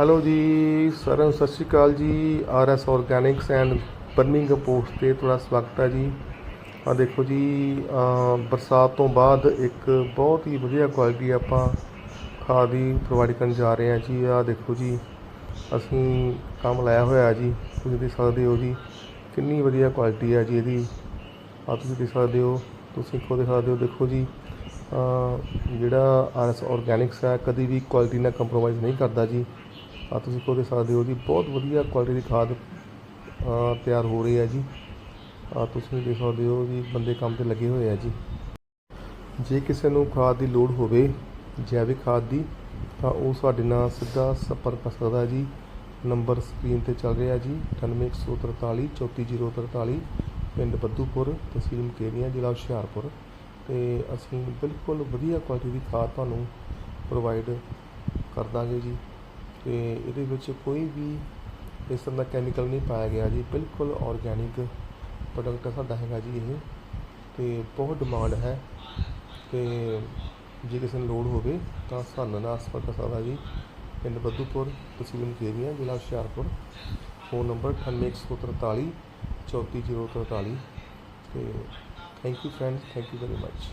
Hello ਜੀ, ਸਾਰਿਆਂ ਨੂੰ ਸਤਿ ਸ਼੍ਰੀ ਅਕਾਲ ਜੀ। R S organics and burning post ਤੇ ਤੁਹਾਡਾ ਸਵਾਗਤ ਹੈ ਜੀ। ਆ ਦੇਖੋ ਜੀ ਬਰਸਾਤ ਤੋਂ ਬਾਅਦ ਇੱਕ ਬਹੁਤ ਹੀ ਵਧੀਆ ਕੁਆਲਿਟੀ ਆਪਾਂ ਖਾਦ ਦੀ ਪ੍ਰੋਵਾਈਡ ਕਰਨ ਜਾ ਰਹੇ ਹਾਂ ਜੀ। ਆ ਦੇਖੋ ਜੀ, ਅਸੀਂ ਕੰਮ ਲਾਇਆ ਹੋਇਆ ਜੀ, ਤੁਸੀਂ ਦੇਖ ਸਕਦੇ ਹੋ ਜੀ, ਕਿੰਨੀ ਵਧੀਆ ਕੁਆਲਿਟੀ ਹੈ ਜੀ ਇਹਦੀ। ਆ ਤੁਸੀਂ ਦੇਖ ਸਕਦੇ ਹੋ, ਤੁਸੀਂ ਖੁਦ ਦੇਖ ਸਕਦੇ ਹੋ, ਦੇਖੋ ਜੀ ਜਿਹੜਾ ਆਰ ਐਸ ਆਰਗੈਨਿਕਸ ਹੈ, ਕਦੀ ਵੀ ਕੁਆਲਿਟੀ ਨਾਲ ਕੰਪਰੋਮਾਈਜ਼ ਨਹੀਂ ਕਰਦਾ ਜੀ। ਆ ਤੁਸੀਂ ਖੁਦ ਦੇਖ ਸਕਦੇ ਹੋ ਜੀ। ਬਹੁਤ ਵਧੀਆ ਕੁਆਲਿਟੀ ਦੀ ਖਾਦ ਤਿਆਰ ਹੋ ਰਹੀ ਹੈ ਜੀ। ਆ ਤੁਸੀਂ ਦੇਖ ਸਕਦੇ ਹੋ ਜੀ, ਬੰਦੇ ਕੰਮ ਤੇ ਲੱਗੇ ਹੋਏ ਆ ਜੀ। ਜੇ ਕਿਸੇ ਨੂੰ ਖਾਦ ਦੀ ਲੋੜ ਹੋਵੇ, ਜੈਵਿਕ ਖਾਦ ਦੀ, ਤਾਂ ਉਹ ਸਾਡੇ ਨਾਲ ਸਿੱਧਾ ਸੰਪਰਕ ਕਰ ਸਕਦਾ ਜੀ। ਨੰਬਰ ਸਕਰੀਨ ਤੇ ਚੱਲ ਰਿਹਾ ਜੀ 9143 34043 ਪਿੰਡ ਬੱਦੂਪੁਰ ਤਹਿਸੀਲ ਮੁਕੇਰੀਆਂ, ਜ਼ਿਲ੍ਹਾ ਹੁਸ਼ਿਆਰਪੁਰ। ਤੇ ਅਸੀਂ ਬਿਲਕੁਲ ਵਧੀਆ ਕੁਆਲਿਟੀ ਦੀ ਖਾਦ ਤੁਹਾਨੂੰ ਪ੍ਰੋਵਾਈਡ ਕਰ ਦਾਂਗੇ ਜੀ। ਤੇ ਇਹਦੇ ਵਿੱਚ ਕੋਈ ਵੀ ਇਸ ਤਰ੍ਹਾਂ ਦਾ ਕੈਮੀਕਲ ਨਹੀਂ ਪਾਇਆ ਗਿਆ ਜੀ, ਬਿਲਕੁਲ ਔਰਗੈਨਿਕ ਪ੍ਰੋਡਕਟ ਸਾਡਾ ਹੈਗਾ ਜੀ ਇਹ ਅਤੇ ਬਹੁਤ ਡਿਮਾਂਡ ਹੈ ਅਤੇ ਜੇ ਕਿਸੇ ਨੂੰ ਲੋੜ ਹੋਵੇ ਤਾਂ ਸਾਨੂੰ ਨਾਲ ਸੰਪਰਕ ਕਰ ਸਕਦਾ ਜੀ, ਪਿੰਡ ਬੱਦੂਪੁਰ, ਤਹਿਸੀਲ ਮੁਕੇਰੀਆਂ, ਜ਼ਿਲ੍ਹਾ ਹੁਸ਼ਿਆਰਪੁਰ ਫੋਨ ਨੰਬਰ 9843 34043 ਤੇ thank you friends thank you very much